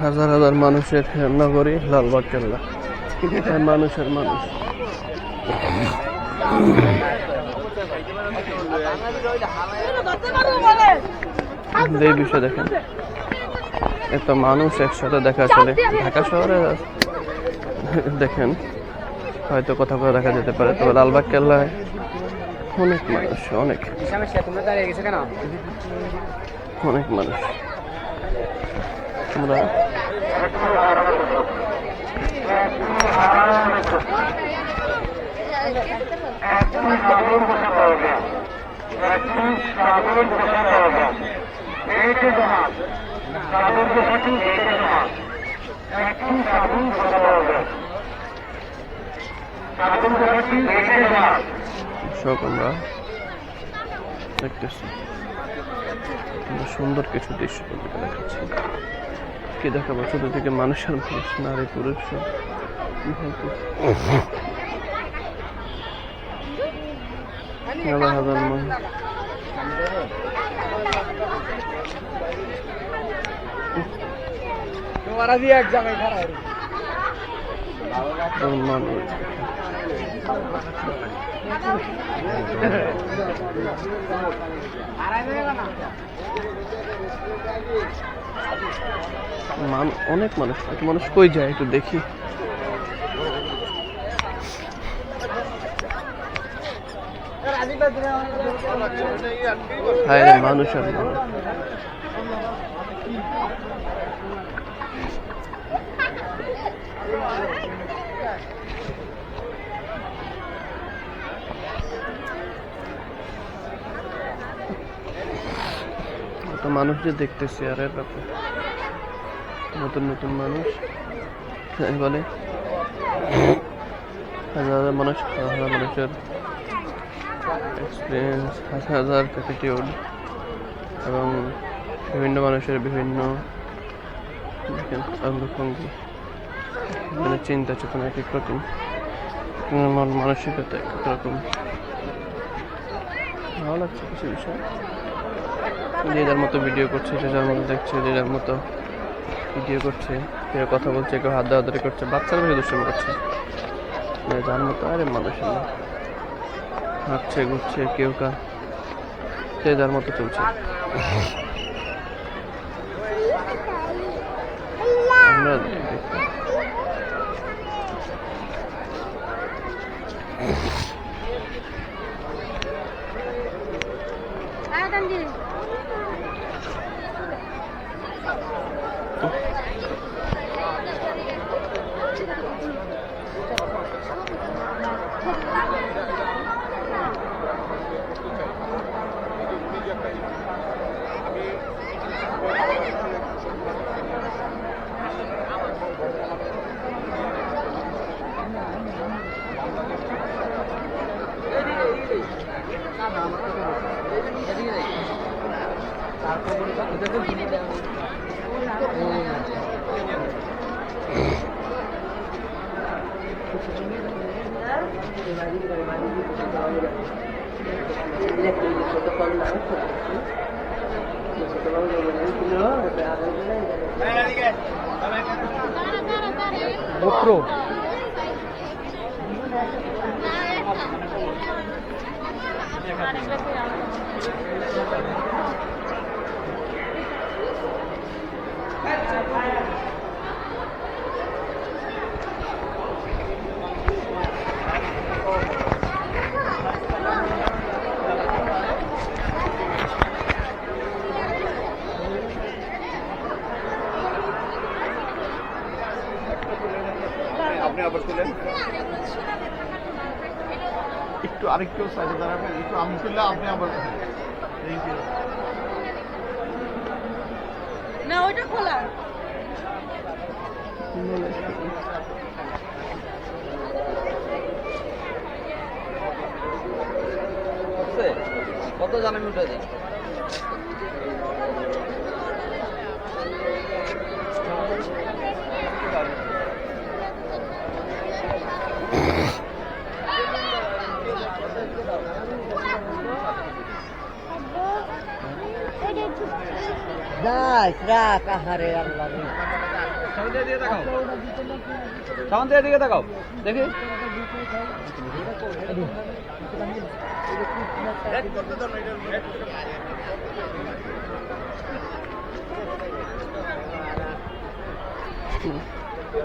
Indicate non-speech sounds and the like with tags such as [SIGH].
হাজার হাজার মানুষের নগরী লালবাগ কেল্লা। মানুষের মানুষ। এই বিষয়ে দেখেন। এত মানুষ একসাথে দেখা চলে। ঢাকা শহরে দেখেন, হয়তো কোথাও কোথাও দেখা যেতে পারে, তবে লালবাগ কেল্লায় অনেক মানুষ অনেক। তোমরা দাঁড়িয়ে গেছে কেন? অনেক মানুষ। আমরা সব আমরা দেখতেছি। সুন্দর কিছু দৃশ্য তোমাকে দেখাচ্ছি। কি দেখাবো? চতুর্দিকে মানুষের মানুষ নারী পুরুষ। হাজার এক জায়গায় খারাপ মানুষ অনেক মানুষ এত মানুষ কই যায় একটু দেখি। মানুষ আর মানুষ। মানুষ যে দেখতেছি, আর এর নতুন নতুন মানুষ। বলে, হাজার হাজার মানুষ, হাজার হাজার মানুষের এক্সপিরিয়েন্স হাজার হাজার অ্যাটিটিউড এবং বিভিন্ন মানুষের বিভিন্ন অঙ্গভঙ্গি বিভিন্ন চিন্তা চেতনা এক এক রকম মন মানসিকতা এক এক রকম। ভালো লাগছে কিছু বিষয়? যে যার মতো ভিডিও করছে যে যার মতো দেখছে যে যার মতো ভিডিও করছে, কেউ কথা বলছে, কেউ হাত দেওয়া করছে, বাচ্চারা বেশি দুষ্টামি করছে। যার মতো আরে মানুষ না। হাঁটছে, ঘুরছে, কেউ কা সে যার মতো চলছে। [LAUGHS] 嗯好的 বক্র আপনি আবার তুলেন একটু আরেকটু সাইডে দাঁড়াবেন একটু আমি তুললে আপনি আবার না ওটা খোলা। কত জানেন উঠে দিই রাখ রাখ আহারে আল্লাহ রে। সামনে দিয়ে দিয়ে দেখাও সামনে দিকে দেখাও দেখি হুম।